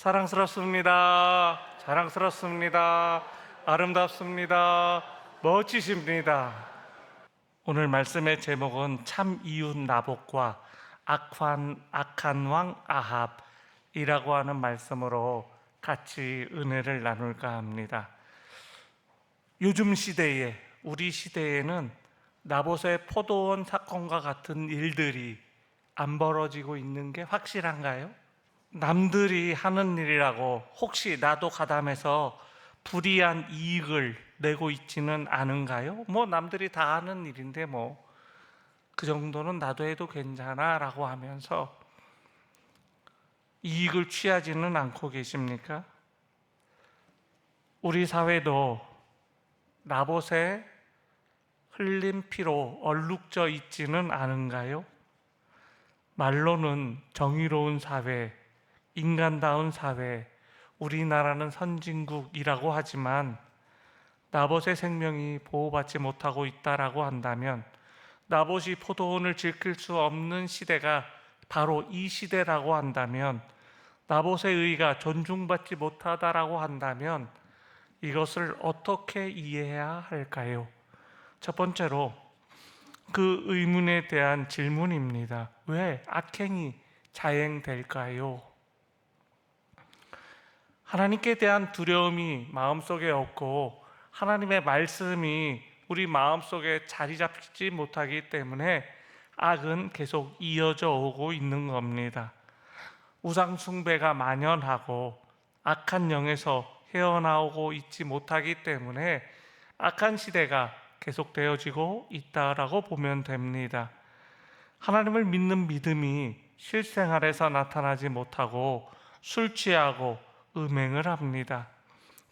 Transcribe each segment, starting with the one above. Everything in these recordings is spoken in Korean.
사랑스럽습니다. 자랑스럽습니다. 아름답습니다. 멋지십니다. 오늘 말씀의 제목은 참 이웃 나복과 악한 악한 왕 아합이라고 하는 말씀으로 같이 은혜를 나눌까 합니다. 요즘 시대에 우리 시대에는 나봇의 포도원 사건과 같은 일들이 안 벌어지고 있는 게 확실한가요? 남들이 하는 일이라고 혹시 나도 가담해서 불이한 이익을 내고 있지는 않은가요? 뭐 남들이 다 하는 일인데 뭐 그 정도는 나도 해도 괜찮아라고 하면서 이익을 취하지는 않고 계십니까? 우리 사회도 나봇의 흘린 피로 얼룩져 있지는 않은가요? 말로는 정의로운 사회, 인간다운 사회, 우리나라는 선진국이라고 하지만 나봇의 생명이 보호받지 못하고 있다라고 한다면 나봇이 포도원을 지킬 수 없는 시대가 바로 이 시대라고 한다면 나봇의 의가 존중받지 못하다라고 한다면 이것을 어떻게 이해해야 할까요? 첫 번째로 그 의문에 대한 질문입니다. 왜 악행이 자행될까요? 하나님께 대한 두려움이 마음속에 없고 하나님의 말씀이 우리 마음속에 자리 잡지 못하기 때문에 악은 계속 이어져 오고 있는 겁니다. 우상 숭배가 만연하고 악한 영에서 헤어나오고 있지 못하기 때문에 악한 시대가 계속되어지고 있다라고 보면 됩니다. 하나님을 믿는 믿음이 실생활에서 나타나지 못하고 술 취하고 음행을 합니다.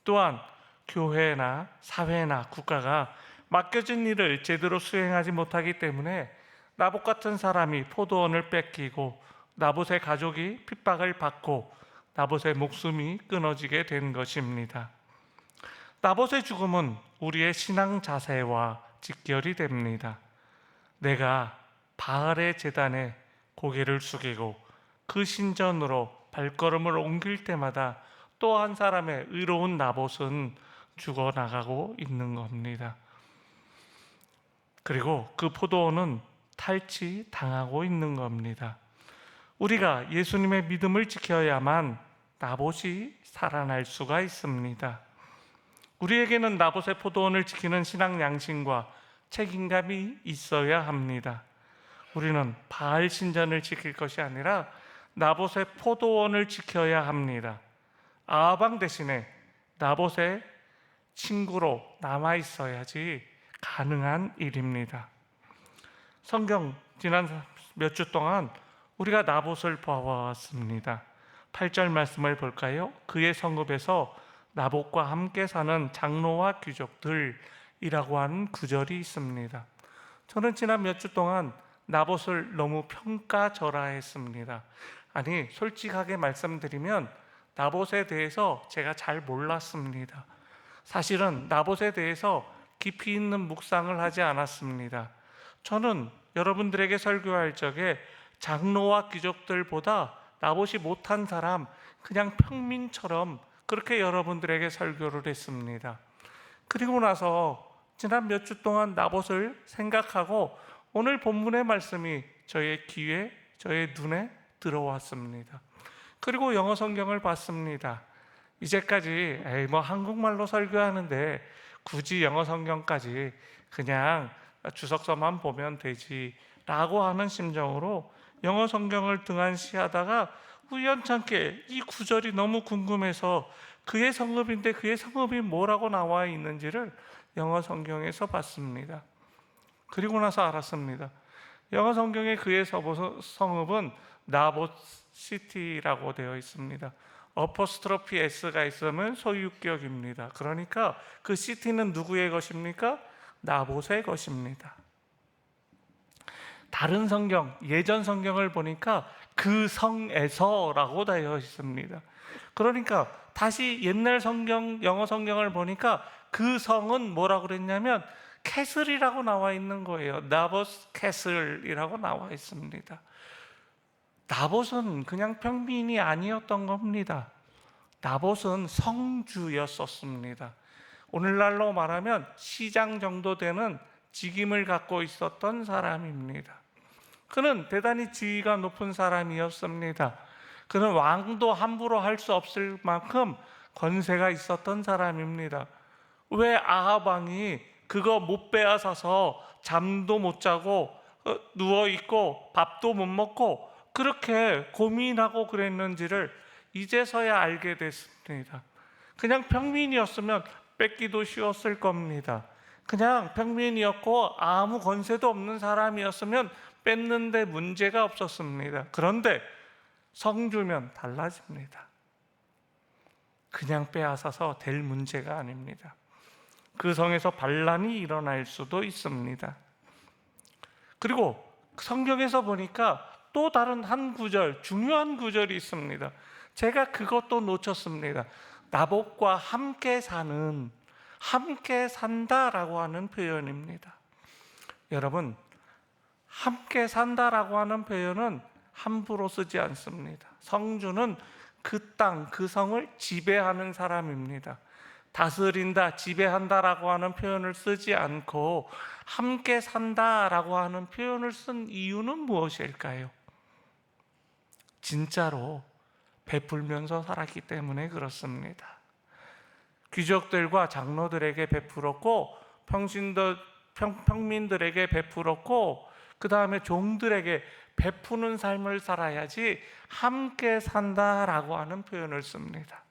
또한 교회나 사회나 국가가 맡겨진 일을 제대로 수행하지 못하기 때문에 나봇 같은 사람이 포도원을 뺏기고 나봇의 가족이 핍박을 받고 나봇의 목숨이 끊어지게 된 것입니다. 나봇의 죽음은 우리의 신앙 자세와 직결이 됩니다. 내가 바알의 재단에 고개를 숙이고 그 신전으로 발걸음을 옮길 때마다 또 한 사람의 의로운 나봇은 죽어 나가고 있는 겁니다. 그리고 그 포도원은 탈취 당하고 있는 겁니다. 우리가 예수님의 믿음을 지켜야만 나봇이 살아날 수가 있습니다. 우리에게는 나봇의 포도원을 지키는 신앙 양심과 책임감이 있어야 합니다. 우리는 바알 신전을 지킬 것이 아니라 나봇의 포도원을 지켜야 합니다. 아방 대신에 나봇의 친구로 남아 있어야지 가능한 일입니다. 성경 지난 몇 주 동안 우리가 나봇을 봐왔습니다. 8절 말씀을 볼까요? 그의 성읍에서 나봇과 함께 사는 장로와 귀족들이라고 하는 구절이 있습니다. 저는 지난 몇 주 동안 나봇을 너무 평가절하했습니다. 아니 솔직하게 말씀드리면 나봇에 대해서 제가 잘 몰랐습니다. 사실은 나봇에 대해서 깊이 있는 묵상을 하지 않았습니다. 저는 여러분들에게 설교할 적에 장로와 귀족들보다 나봇이 못한 사람 그냥 평민처럼 그렇게 여러분들에게 설교를 했습니다. 그리고 나서 지난 몇 주 동안 나봇을 생각하고 오늘 본문의 말씀이 저의 귀에 저의 눈에 들어왔습니다. 그리고 영어 성경을 봤습니다. 이제까지 에이 뭐 한국말로 설교하는데 굳이 영어 성경까지 그냥 주석서만 보면 되지라고 하는 심정으로 영어 성경을 등한시하다가 우연찮게 이 구절이 너무 궁금해서 그의 성읍인데 그의 성읍이 뭐라고 나와 있는지를 영어 성경에서 봤습니다. 그리고 나서 알았습니다. 영어 성경에 그의 성읍은 나봇 시티라고 되어 있습니다. 어퍼스트로피 S가 있으면 소유격입니다. 그러니까 그 시티는 누구의 것입니까? 나봇의 것입니다. 다른 성경, 예전 성경을 보니까 그 성에서라고 되어 있습니다. 그러니까 다시 옛날 성경, 영어 성경을 보니까 그 성은 뭐라고 그랬냐면 캐슬이라고 나와 있는 거예요. 나봇 캐슬이라고 나와 있습니다. 나봇은 그냥 평민이 아니었던 겁니다. 나봇은 성주였었습니다. 오늘날로 말하면 시장 정도 되는 직임을 갖고 있었던 사람입니다. 그는 대단히 지위가 높은 사람이었습니다. 그는 왕도 함부로 할 수 없을 만큼 권세가 있었던 사람입니다. 왜 아합 왕이 그거 못 빼앗아서 잠도 못 자고 어, 누워 있고 밥도 못 먹고 그렇게 고민하고 그랬는지를 이제서야 알게 됐습니다. 그냥 평민이었으면 뺏기도 쉬웠을 겁니다. 그냥 평민이었고 아무 권세도 없는 사람이었으면 뺐는데 문제가 없었습니다. 그런데 성주면 달라집니다. 그냥 빼앗아서 될 문제가 아닙니다. 그 성에서 반란이 일어날 수도 있습니다. 그리고 성경에서 보니까 또 다른 한 구절, 중요한 구절이 있습니다. 제가 그것도 놓쳤습니다. 나복과 함께 사는, 함께 산다라고 하는 표현입니다. 여러분, 함께 산다라고 하는 표현은 함부로 쓰지 않습니다. 성주는 그 땅, 그 성을 지배하는 사람입니다. 다스린다, 지배한다라고 하는 표현을 쓰지 않고 함께 산다라고 하는 표현을 쓴 이유는 무엇일까요? 진짜로 베풀면서 살았기 때문에 그렇습니다. 귀족들과 장로들에게 베풀었고 평신도 평, 평민들에게 베풀었고 그 다음에 종들에게 베푸는 삶을 살아야지 함께 산다라고 하는 표현을 씁니다.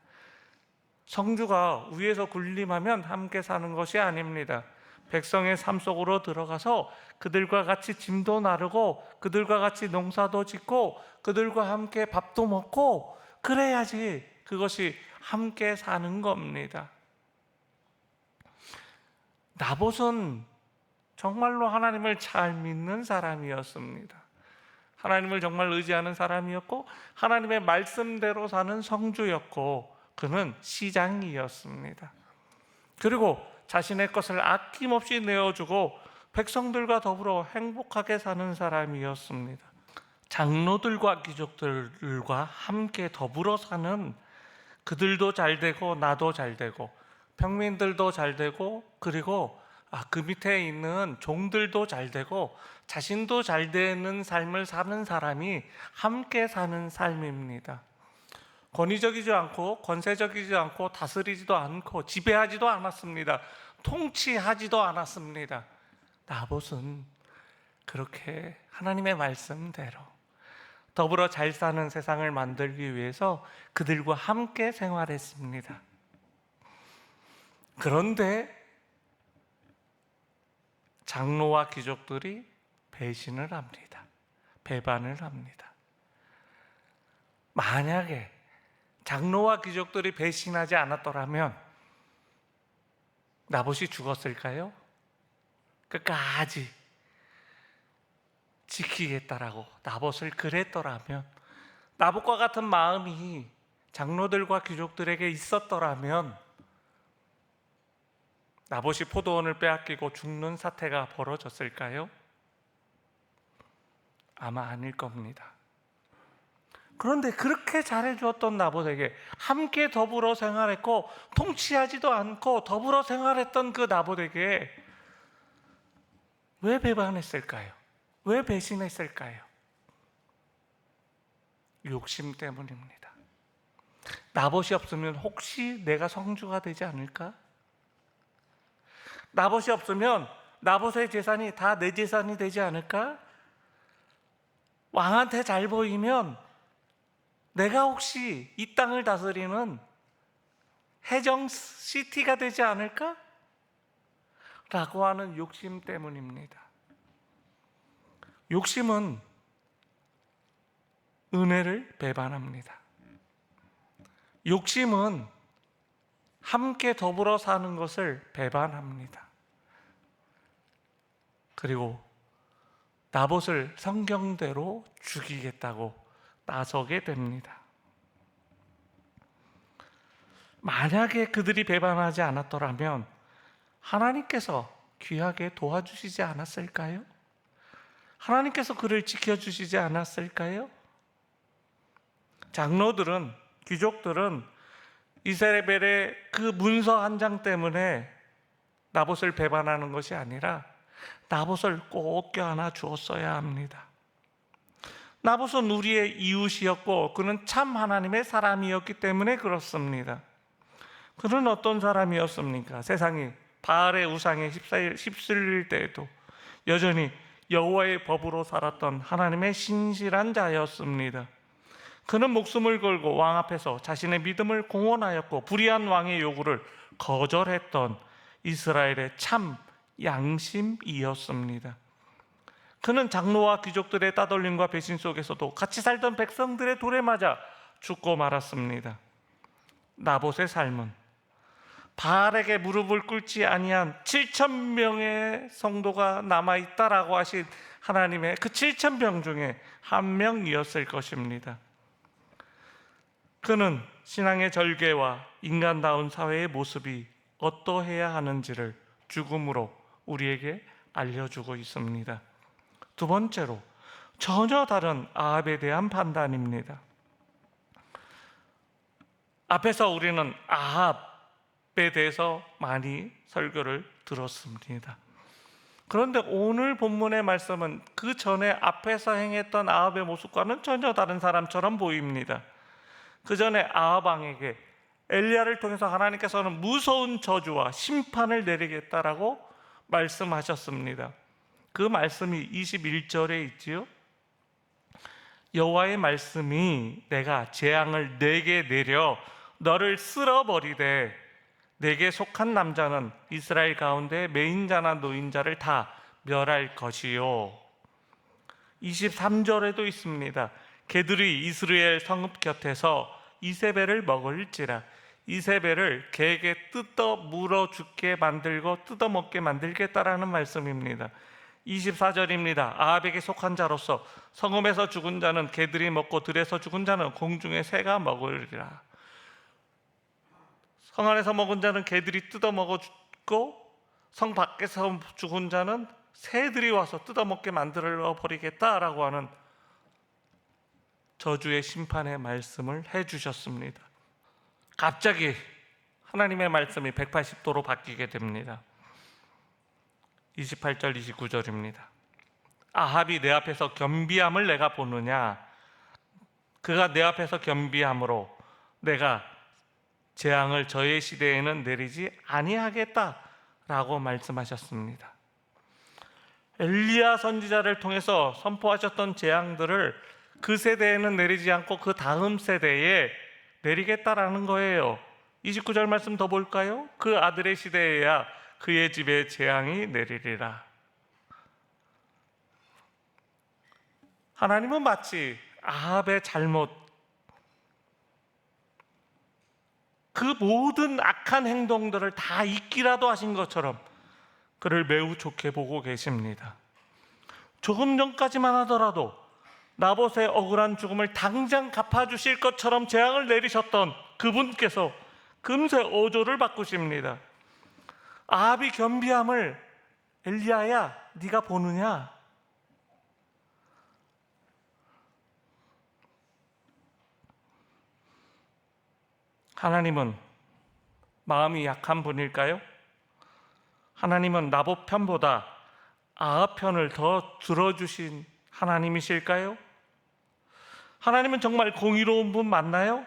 성주가 위에서 군림하면 함께 사는 것이 아닙니다. 백성의 삶 속으로 들어가서 그들과 같이 짐도 나르고 그들과 같이 농사도 짓고 그들과 함께 밥도 먹고 그래야지 그것이 함께 사는 겁니다. 나봇은 정말로 하나님을 잘 믿는 사람이었습니다. 하나님을 정말 의지하는 사람이었고 하나님의 말씀대로 사는 성주였고 그는 시장이었습니다. 그리고 자신의 것을 아낌없이 내어주고 백성들과 더불어 행복하게 사는 사람이었습니다. 장로들과 귀족들과 함께 더불어 사는 그들도 잘 되고 나도 잘 되고 평민들도 잘 되고 그리고 아, 그 밑에 있는 종들도 잘 되고 자신도 잘 되는 삶을 사는 사람이 함께 사는 삶입니다. 권위적이지 않고 권세적이지 않고 다스리지도 않고 지배하지도 않았습니다. 통치하지도 않았습니다. 나봇은 그렇게 하나님의 말씀대로 더불어 잘 사는 세상을 만들기 위해서 그들과 함께 생활했습니다. 그런데 장로와 귀족들이 배신을 합니다. 배반을 합니다. 만약에 장로와 귀족들이 배신하지 않았더라면 나봇이 죽었을까요? 끝까지 지키겠다라고 나봇을 그랬더라면 나봇과 같은 마음이 장로들과 귀족들에게 있었더라면 나봇이 포도원을 빼앗기고 죽는 사태가 벌어졌을까요? 아마 아닐 겁니다. 그런데 그렇게 잘해주었던 나봇에게 함께 더불어 생활했고 통치하지도 않고 더불어 생활했던 그 나봇에게 왜 배반했을까요? 왜 배신했을까요? 욕심 때문입니다. 나봇이 없으면 혹시 내가 성주가 되지 않을까? 나봇이 없으면 나봇의 재산이 다 내 재산이 되지 않을까? 왕한테 잘 보이면 내가 혹시 이 땅을 다스리는 해정 시티가 되지 않을까? 라고 하는 욕심 때문입니다. 욕심은 은혜를 배반합니다. 욕심은 함께 더불어 사는 것을 배반합니다. 그리고 나봇을 성경대로 죽이겠다고 나서게 됩니다. 만약에 그들이 배반하지 않았더라면 하나님께서 귀하게 도와주시지 않았을까요? 하나님께서 그를 지켜주시지 않았을까요? 장로들은, 귀족들은 이세벨의 그 문서 한 장 때문에 나봇을 배반하는 것이 아니라 나봇을 꼭 껴안아 주었어야 합니다. 나봇은 우리의 이웃이었고 그는 참 하나님의 사람이었기 때문에 그렇습니다. 그는 어떤 사람이었습니까? 세상이 바알의 우상에 휩쓸- 휩쓸릴 때에도 여전히 여호와의 법으로 살았던 하나님의 신실한 자였습니다. 그는 목숨을 걸고 왕 앞에서 자신의 믿음을 공언하였고 불의한 왕의 요구를 거절했던 이스라엘의 참 양심이었습니다. 그는 장로와 귀족들의 따돌림과 배신 속에서도 같이 살던 백성들의 돌에 맞아 죽고 말았습니다. 나봇의 삶은 바알에게 무릎을 꿇지 아니한 7천 명의 성도가 남아 있다라고 하신 하나님의 그 7천 명 중에 한 명이었을 것입니다. 그는 신앙의 절개와 인간다운 사회의 모습이 어떠해야 하는지를 죽음으로 우리에게 알려주고 있습니다. 두 번째로 전혀 다른 아합에 대한 판단입니다. 앞에서 우리는 아합에 대해서 많이 설교를 들었습니다. 그런데 오늘 본문의 말씀은 그 전에 앞에서 행했던 아합의 모습과는 전혀 다른 사람처럼 보입니다. 그 전에 아합 왕에게 엘리야를 통해서 하나님께서는 무서운 저주와 심판을 내리겠다라고 말씀하셨습니다. 그 말씀이 21절에 있지요. 여호와의 말씀이 내가 재앙을 내게 내려 너를 쓸어버리되 내게 속한 남자는 이스라엘 가운데 매인자나 노인자를 다 멸할 것이요. 23절에도 있습니다. 개들이 이스라엘 성읍 곁에서 이세벨을 먹을지라 이세벨을 개에게 뜯어 물어 죽게 만들고 뜯어 먹게 만들겠다라는 말씀입니다. 24절입니다. 아합에게 속한 자로서 성읍에서 죽은 자는 개들이 먹고 들에서 죽은 자는 공중의 새가 먹으리라. 성 안에서 먹은 자는 개들이 뜯어 먹어 죽고 성 밖에서 죽은 자는 새들이 와서 뜯어 먹게 만들어 버리겠다라고 하는 저주의 심판의 말씀을 해 주셨습니다. 갑자기 하나님의 말씀이 180도로 바뀌게 됩니다. 28절 29절입니다. 아합이 내 앞에서 겸비함을 내가 보느냐 그가 내 앞에서 겸비함으로 내가 재앙을 저의 시대에는 내리지 아니하겠다라고 말씀하셨습니다. 엘리야 선지자를 통해서 선포하셨던 재앙들을 그 세대에는 내리지 않고 그 다음 세대에 내리겠다라는 거예요. 29절 말씀 더 볼까요? 그 아들의 시대에야 그의 집에 재앙이 내리리라. 하나님은 마치 아합의 잘못 그 모든 악한 행동들을 다 잊기라도 하신 것처럼 그를 매우 좋게 보고 계십니다. 조금 전까지만 하더라도 나봇의 억울한 죽음을 당장 갚아주실 것처럼 재앙을 내리셨던 그분께서 금세 어조를 바꾸십니다. 아합이 겸비함을 엘리야야 네가 보느냐? 하나님은 마음이 약한 분일까요? 하나님은 나봇 편보다 아합 편을 더 들어주신 하나님이실까요? 하나님은 정말 공의로운 분 맞나요?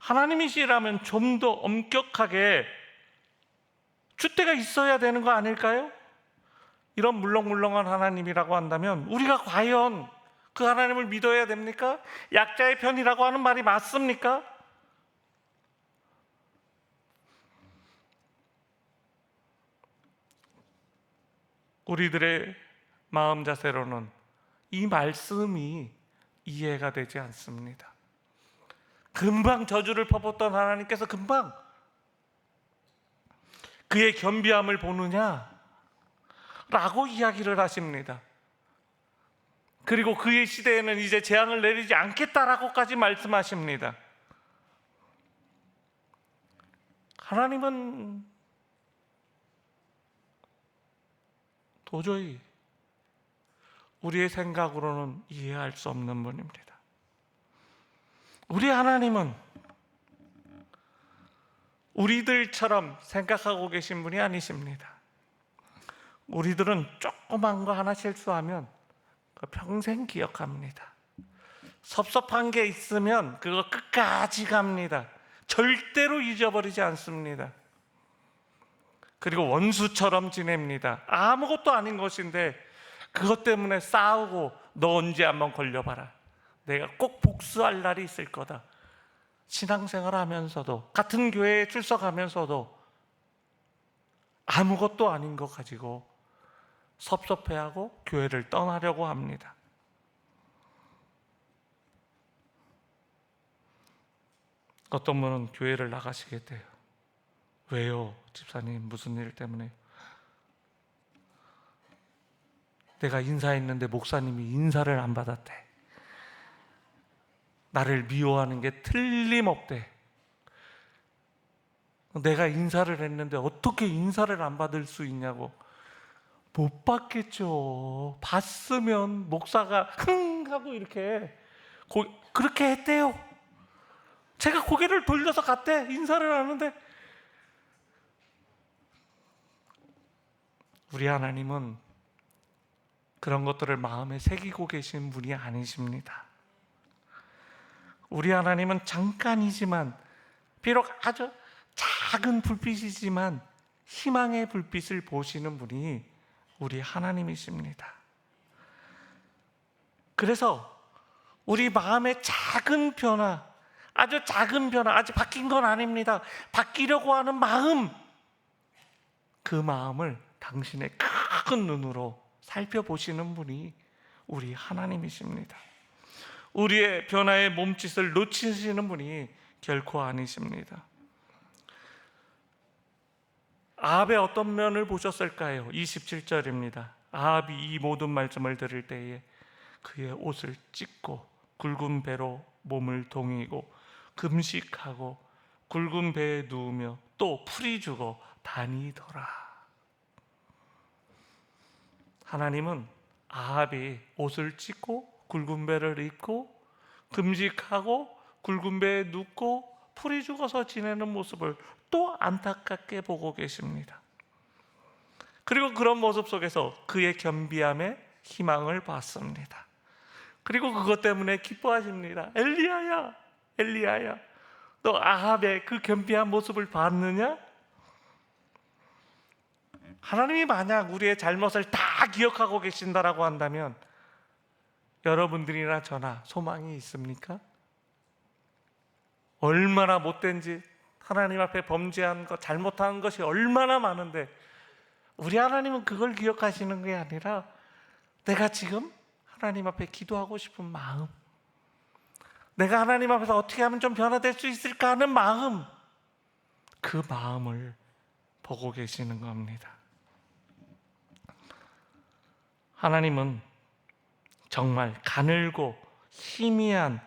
하나님이시라면 좀 더 엄격하게 줏대가 있어야 되는 거 아닐까요? 이런 물렁물렁한 하나님이라고 한다면 우리가 과연 그 하나님을 믿어야 됩니까? 약자의 편이라고 하는 말이 맞습니까? 우리들의 마음 자세로는 이 말씀이 이해가 되지 않습니다. 금방 저주를 퍼붓던 하나님께서 금방 그의 겸비함을 보느냐? 라고 이야기를 하십니다. 그리고 그의 시대에는 이제 재앙을 내리지 않겠다라고까지 말씀하십니다. 하나님은 도저히 우리의 생각으로는 이해할 수 없는 분입니다. 우리 하나님은 우리들처럼 생각하고 계신 분이 아니십니다. 우리들은 조그만 거 하나 실수하면 그 평생 기억합니다. 섭섭한 게 있으면 그거 끝까지 갑니다. 절대로 잊어버리지 않습니다. 그리고 원수처럼 지냅니다. 아무것도 아닌 것인데 그것 때문에 싸우고 너 언제 한번 걸려봐라. 내가 꼭 복수할 날이 있을 거다. 신앙생활 하면서도 같은 교회에 출석하면서도 아무것도 아닌 것 가지고 섭섭해하고 교회를 떠나려고 합니다. 어떤 분은 교회를 나가시게 돼요. 왜요? 집사님 무슨 일 때문에? 내가 인사했는데 목사님이 인사를 안 받았대. 나를 미워하는 게 틀림없대. 내가 인사를 했는데 어떻게 인사를 안 받을 수 있냐고. 못 받겠죠. 봤으면 목사가 흥 하고 이렇게 고, 그렇게 했대요. 제가 고개를 돌려서 갔대. 인사를 하는데 우리 하나님은 그런 것들을 마음에 새기고 계신 분이 아니십니다. 우리 하나님은 잠깐이지만 비록 아주 작은 불빛이지만 희망의 불빛을 보시는 분이 우리 하나님이십니다. 그래서 우리 마음의 작은 변화, 아주 작은 변화, 아직 바뀐 건 아닙니다. 바뀌려고 하는 마음, 그 마음을 당신의 큰 눈으로 살펴보시는 분이 우리 하나님이십니다. 우리의 변화의 몸짓을 놓치시는 분이 결코 아니십니다. 아합의 어떤 면을 보셨을까요? 27절입니다. 아합이 이 모든 말씀을 들을 때에 그의 옷을 찢고 굵은 배로 몸을 동이고 금식하고 굵은 배에 누우며 또 풀이 죽어 다니더라. 하나님은 아합이 옷을 찢고 굵은 배를 입고 금식하고 굵은 배에 눕고 풀이 죽어서 지내는 모습을 또 안타깝게 보고 계십니다. 그리고 그런 모습 속에서 그의 겸비함에 희망을 봤습니다. 그리고 그것 때문에 기뻐하십니다. 엘리야야, 엘리야야, 너 아합의 그 겸비한 모습을 봤느냐? 하나님이 만약 우리의 잘못을 다 기억하고 계신다라고 한다면 여러분들이나 저나 소망이 있습니까? 얼마나 못된지 하나님 앞에 범죄한 것, 잘못한 것이 얼마나 많은데 우리 하나님은 그걸 기억하시는 게 아니라 내가 지금 하나님 앞에 기도하고 싶은 마음, 내가 하나님 앞에서 어떻게 하면 좀 변화될 수 있을까 하는 마음, 그 마음을 보고 계시는 겁니다. 하나님은 정말 가늘고 희미한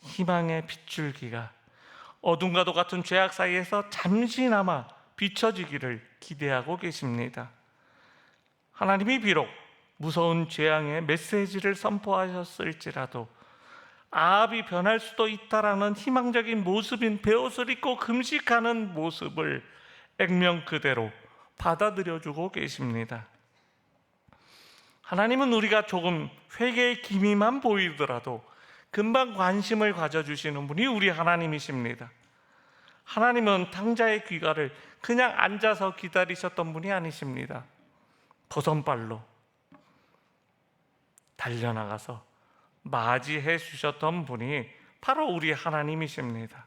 희망의 빗줄기가 어둠과도 같은 죄악 사이에서 잠시나마 비춰지기를 기대하고 계십니다. 하나님이 비록 무서운 재앙의 메시지를 선포하셨을지라도 아합이 변할 수도 있다라는 희망적인 모습인 베옷을 입고 금식하는 모습을 액면 그대로 받아들여주고 계십니다. 하나님은 우리가 조금 회개의 기미만 보이더라도 금방 관심을 가져주시는 분이 우리 하나님이십니다. 하나님은 탕자의 귀가를 그냥 앉아서 기다리셨던 분이 아니십니다. 버선발로 달려나가서 맞이해 주셨던 분이 바로 우리 하나님이십니다.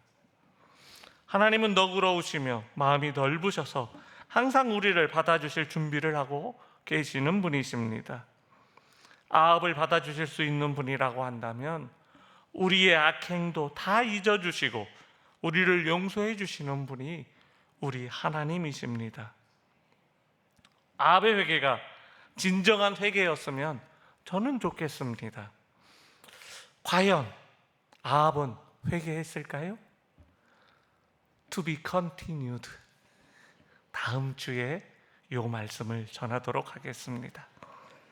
하나님은 너그러우시며 마음이 넓으셔서 항상 우리를 받아주실 준비를 하고 계시는 분이십니다. 아합을 받아주실 수 있는 분이라고 한다면 우리의 악행도 다 잊어주시고 우리를 용서해 주시는 분이 우리 하나님이십니다. 아합의 회개가 진정한 회개였으면 저는 좋겠습니다. 과연 아합은 회개했을까요? To be continued. 다음 주에 요 말씀을 전하도록 하겠습니다.